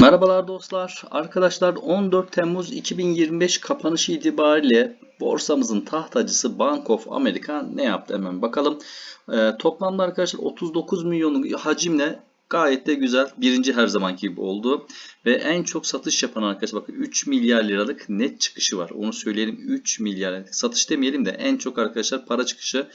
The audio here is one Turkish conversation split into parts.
Merhabalar dostlar. Arkadaşlar 14 Temmuz 2025 kapanışı itibariyle borsamızın tahtacısı Bank of America ne yaptı hemen bakalım. Ee, toplamda arkadaşlar 39 milyonluk hacimle gayet de güzel. Birinci her zamanki gibi oldu. Ve en çok satış yapan arkadaşlar bakın 3 milyar liralık net çıkışı var. Onu söyleyelim 3 milyar. Satış demeyelim de en çok arkadaşlar para çıkışı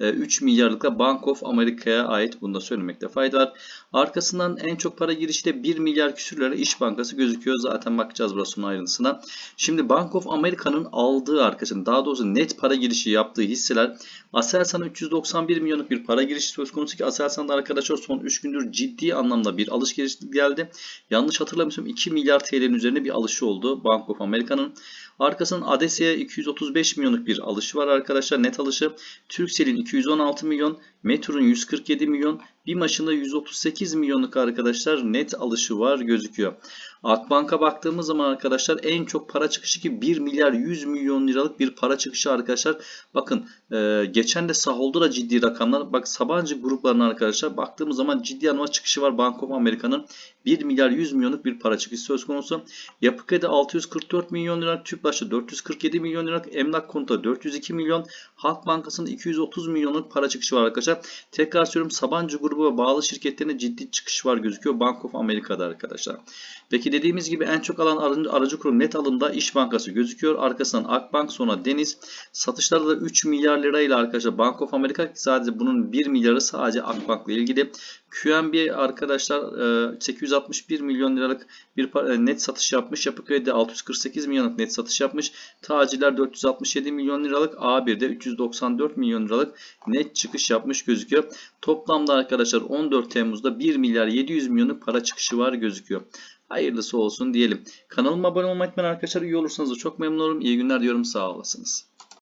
3 milyarlıkla Bank of America'ya ait. Bunu da söylemekte fayda var. Arkasından en çok para girişi de 1 milyar küsürlere İş Bankası gözüküyor. Zaten bakacağız burasının ayrıntısına. Şimdi Bank of America'nın aldığı arkadaşlar daha doğrusu net para girişi yaptığı hisseler Aselsan'a 391 milyonluk bir para girişi söz konusu ki Aselsan'da arkadaşlar son 3 gündür ciddi anlamda bir alış girişi geldi. Yanlış hatırlamıyorsam 2 milyar TL'nin üzerine bir alışı oldu Bank of America'nın. Arkasından Adesya'ya 235 milyonluk bir alışı var arkadaşlar net alışı. Turkcell'in 216 milyon, Metro'nun 147 milyon, bir maçında 138 milyonluk arkadaşlar net alışı var gözüküyor. Akbank'a baktığımız zaman arkadaşlar en çok para çıkışı ki 1 milyar 100 milyon liralık bir para çıkışı arkadaşlar. Bakın e, geçen de Sahol'da da ciddi rakamlar. Bak Sabancı gruplarına arkadaşlar baktığımız zaman ciddi anlamda çıkışı var Bank of America'nın. 1 milyar 100 milyonluk bir para çıkışı söz konusu. Yapı Kredi 644 milyon lira, Tüpraş'ta 447 milyon lira, Emlak Konut'ta 402 milyon, Halk Bankası'nda 230 milyonluk para çıkışı var arkadaşlar. Tekrar söylüyorum Sabancı grubu ve bağlı şirketlerine ciddi çıkış var gözüküyor Bank of America'da arkadaşlar. Peki dediğimiz gibi en çok alan aracı, kurum net alımda İş Bankası gözüküyor. Arkasından Akbank sonra Deniz. Satışlarda da 3 milyar lirayla arkadaşlar Bank of America sadece bunun 1 milyarı sadece Akbank'la ilgili. QNB arkadaşlar 861 milyon liralık bir net satış yapmış. Yapı Kredi 648 milyonluk net satış yapmış. Tacirler 467 milyon liralık. A1'de 394 milyon liralık net çıkış yapmış gözüküyor. Toplamda arkadaşlar 14 Temmuz'da 1 milyar 700 milyonluk para çıkışı var gözüküyor. Hayırlısı olsun diyelim. Kanalıma abone olmayı unutmayın arkadaşlar. İyi olursanız da çok memnun olurum. İyi günler diyorum. Sağ olasınız.